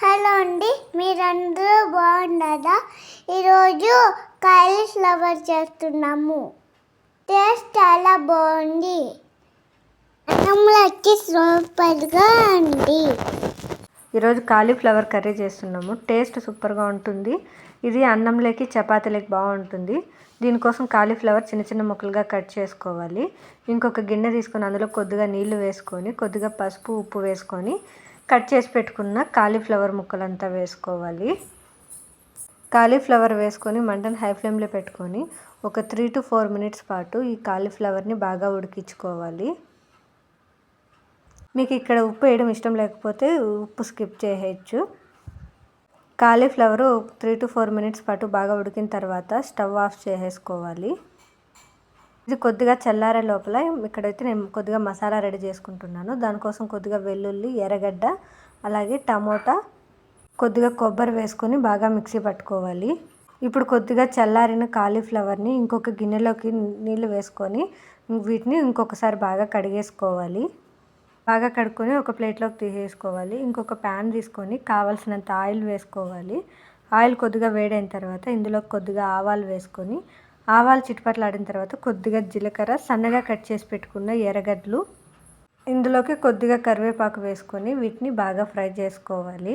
Hello అండి మీరందరూ బాగున్నారా? ఈరోజు కాలీఫ్లవర్ చేస్తున్నాము. టేస్ట్ చాలా బాగుంది. అన్నంలోకి సూపర్గా ఉంది. ఈరోజు కాలీఫ్లవర్ కర్రీ చేస్తున్నాము. టేస్ట్ సూపర్గా ఉంటుంది. ఇది అన్నంలోకి చపాతీలోకి బాగుంటుంది. దీనికోసం కాలీఫ్లవర్ చిన్న చిన్న ముక్కలుగా కట్ చేసుకోవాలి. ఇంకొక గిన్నె తీసుకొని అందులో కొద్దిగా నీళ్ళు వేసుకొని కొద్దిగా పసుపు ఉప్పు వేసుకొని కట్ చేసి పెట్టుకున్న కాలీఫ్లవర్ ముక్కలంతా వేసుకోవాలి. కాలీఫ్లవర్ వేసుకొని మంటను హై ఫ్లేమ్లో పెట్టుకొని ఒక త్రీ టు ఫోర్ మినిట్స్ పాటు ఈ కాలీఫ్లవర్ని బాగా ఉడికించుకోవాలి. మీకు ఇక్కడ ఉప్పు వేయడం ఇష్టం లేకపోతే ఉప్పు స్కిప్ చేయవచ్చు cauliflower three two four minutes పాటు బాగా ఉడికిన తర్వాత స్టవ్ ఆఫ్ చేసేసుకోవాలి. ఇది కొద్దిగా చల్లారే లోపల ఇక్కడైతే నేను కొద్దిగా మసాలా రెడీ చేసుకుంటున్నాను. దానికోసం కొద్దిగా వెల్లుల్లి ఎర్రగడ్డ అలాగే టమోటా కొద్దిగా కొబ్బరి వేసుకొని బాగా మిక్సీ పట్టుకోవాలి. ఇప్పుడు కొద్దిగా చల్లారిన కాలీఫ్లవర్ని ఇంకొక గిన్నెలోకి నీళ్ళు వేసుకొని వీటిని ఇంకొకసారి బాగా కడిగేసుకోవాలి. బాగా కడుక్కొని ఒక ప్లేట్లోకి తీసేసుకోవాలి. ఇంకొక ప్యాన్ తీసుకొని కావాల్సినంత ఆయిల్ వేసుకోవాలి. ఆయిల్ కొద్దిగా వేడైన తర్వాత ఇందులో కొద్దిగా ఆవాలు వేసుకొని ఆవాలు చిటపట్లాడిన తర్వాత కొద్దిగా జీలకర్ర సన్నగా కట్ చేసి పెట్టుకున్న ఎర్రగడ్డలు. ఇందులోకి కొద్దిగా కరివేపాకు వేసుకొని వీటిని బాగా ఫ్రై చేసుకోవాలి.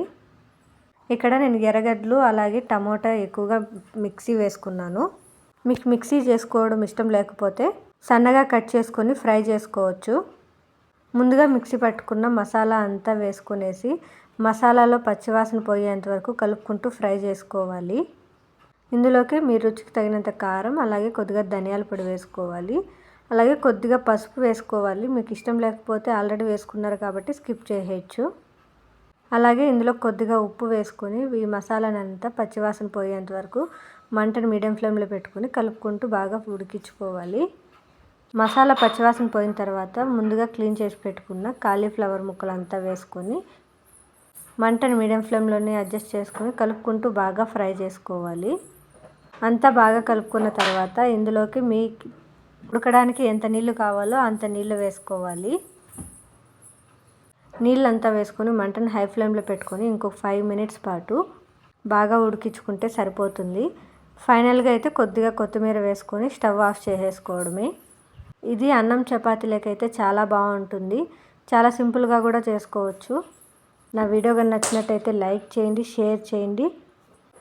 ఇక్కడ నేను ఎర్రగడ్డలు అలాగే టమోటా ఎక్కువగా మిక్సీ వేసుకున్నాను. మీకు మిక్సీ చేసుకోవడం ఇష్టం లేకపోతే సన్నగా కట్ చేసుకొని ఫ్రై చేసుకోవచ్చు. ముందుగా మిక్సీ పట్టుకున్న మసాలా అంతా వేసుకునేసి మసాలాలో పచ్చివాసన పోయేంత వరకు కలుపుకుంటూ ఫ్రై చేసుకోవాలి. ఇందులోకి మీ రుచికి తగినంత కారం అలాగే కొద్దిగా ధనియాల పొడి వేసుకోవాలి. అలాగే కొద్దిగా పసుపు వేసుకోవాలి. మీకు ఇష్టం లేకపోతే ఆల్రెడీ వేసుకున్నారు కాబట్టి స్కిప్ చేయవచ్చు అలాగే ఇందులో కొద్దిగా ఉప్పు వేసుకొని ఈ మసాలానంతా పచ్చివాసన పోయేంత వరకు మంటను మీడియం ఫ్లేమ్లో పెట్టుకొని కలుపుకుంటూ బాగా ఉడికించుకోవాలి. మసాలా పచ్చివాసన పోయిన తర్వాత ముందుగా క్లీన్ చేసి పెట్టుకున్న కాలీఫ్లవర్ ముక్కలంతా వేసుకొని మంటను మీడియం ఫ్లేమ్లోనే అడ్జస్ట్ చేసుకొని కలుపుకుంటూ బాగా ఫ్రై చేసుకోవాలి. అంతా బాగా కలుపుకున్న తర్వాత ఇందులోకి మీ ఉడకడానికి ఎంత నీళ్ళు కావాలో అంత నీళ్ళు వేసుకోవాలి. నీళ్ళంతా వేసుకొని మంటను హై ఫ్లేమ్లో పెట్టుకొని ఇంకొక ఫైవ్ మినిట్స్ పాటు బాగా ఉడికించుకుంటే సరిపోతుంది. ఫైనల్గా అయితే కొద్దిగా కొత్తిమీర వేసుకొని స్టవ్ ఆఫ్ చేసేసుకోవడమే. ఇది అన్నం చపాతీలకైతే చాలా బాగుంటుంది. చాలా సింపుల్గా కూడా చేసుకోవచ్చు. నా వీడియో కానీ నచ్చినట్టయితే లైక్ చేయండి షేర్ చేయండి.